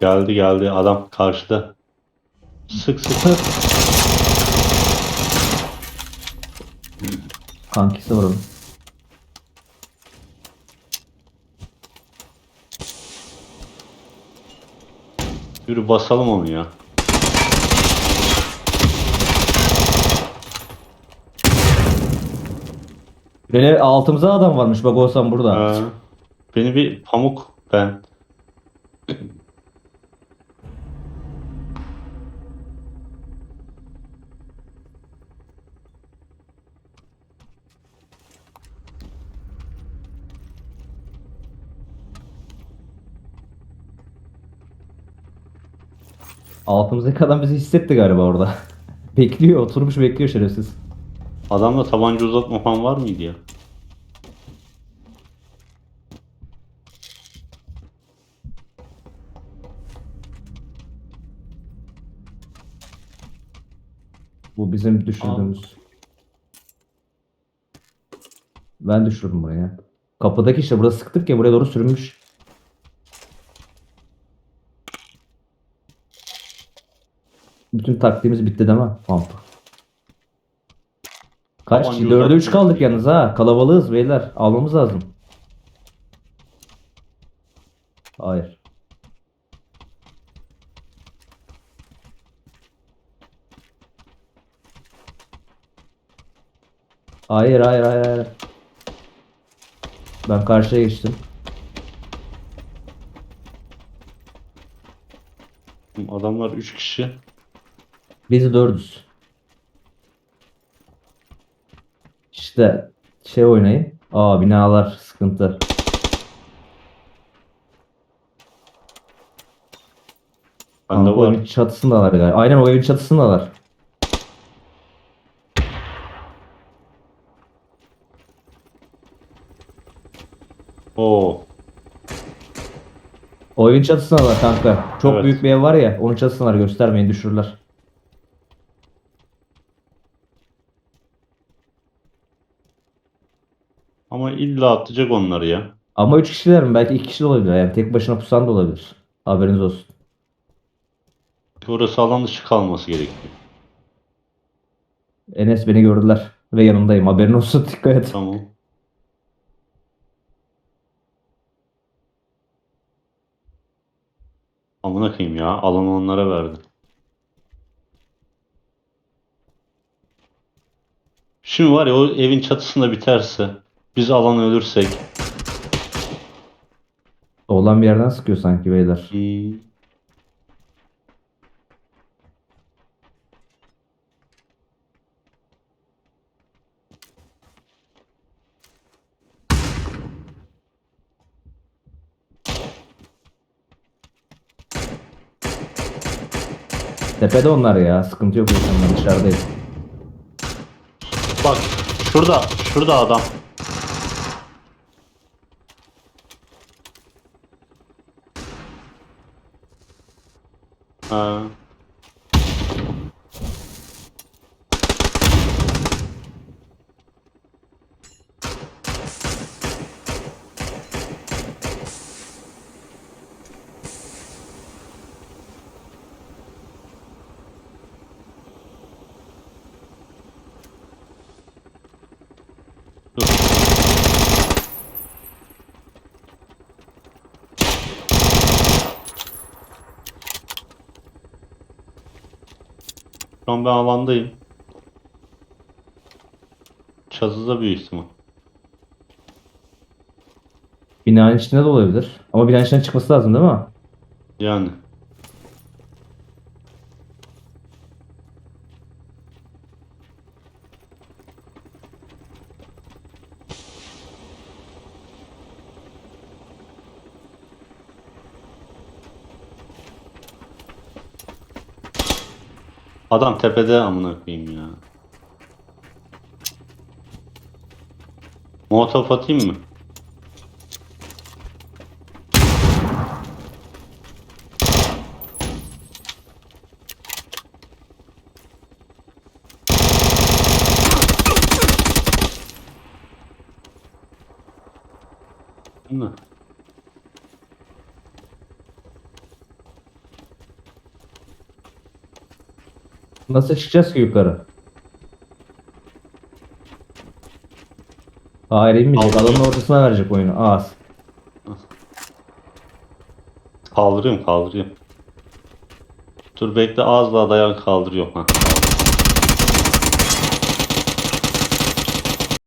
Geldi geldi adam karşıda. Sık sık sık. Kankisi var onun. Yürü basalım onu ya. Böyle altımıza adam varmış bak olsam burada. Ha. Beni bir pamuk ben. Altımızdaki adam bizi hissetti galiba orada. bekliyor oturmuş bekliyor şerefsiz. Adamda tabanca uzatma falan var mıydı ya? Bu bizim düşürdüğümüz. Ben düşürdüm buraya. Kapıdaki işte burada sıktık ya buraya doğru sürünmüş. Bütün taktiğimiz bitti değil mi? Pump. Kaç? Tabanca 4'e 3 uzatma. kaldık yalnız ha. Kalabalığız beyler. Almamız lazım. Hayır. Hayır hayır hayır hayır. Ben karşıya geçtim. Adamlar 3 kişi. Biz dördüz. İşte şey oynayın. Aa binalar sıkıntı. Bende Aa, o var. evin çatısındalar galiba. Aynen o evin çatısındalar. Oo. O evin çatısındalar kanka. Çok Evet. büyük bir ev var ya. Onun çatısındalar göstermeyin düşürürler. Ama illa atlayacak onları ya. Ama 3 kişiler mi? Belki 2 kişi de olabilir. Yani tek başına pusan da olabilir. Haberiniz olsun. Orası alan dışı kalması gerekiyor. Enes beni gördüler. Ve yanındayım. Haberin olsun. Dikkat et. Tamam. Amına koyayım ya. Alanı onlara verdi. Şimdi var ya o evin çatısında biterse biz alan ölürsek Olan bir yerden sıkıyor sanki beyler. hmm, Tepede onlar ya. Sıkıntı yok. Ben dışarıdayım. bak şurada şurada adam. Ha. Dur. Şu an ben alandayım. Çatıda büyük ihtimal. Binanın içinde de olabilir. Ama binanın içinden çıkması lazım değil mi? Yani. Adam tepede amına koyayım ya. Molotof atayım mı? Değil? Nasıl çıkacağız ki yukarı? Hayır inmeyecek. Aldım. Alanın ortasına verecek oyunu. Az. Kaldırıyorum kaldırıyorum. Dur bekle az daha dayan kaldırıyorum. Ha.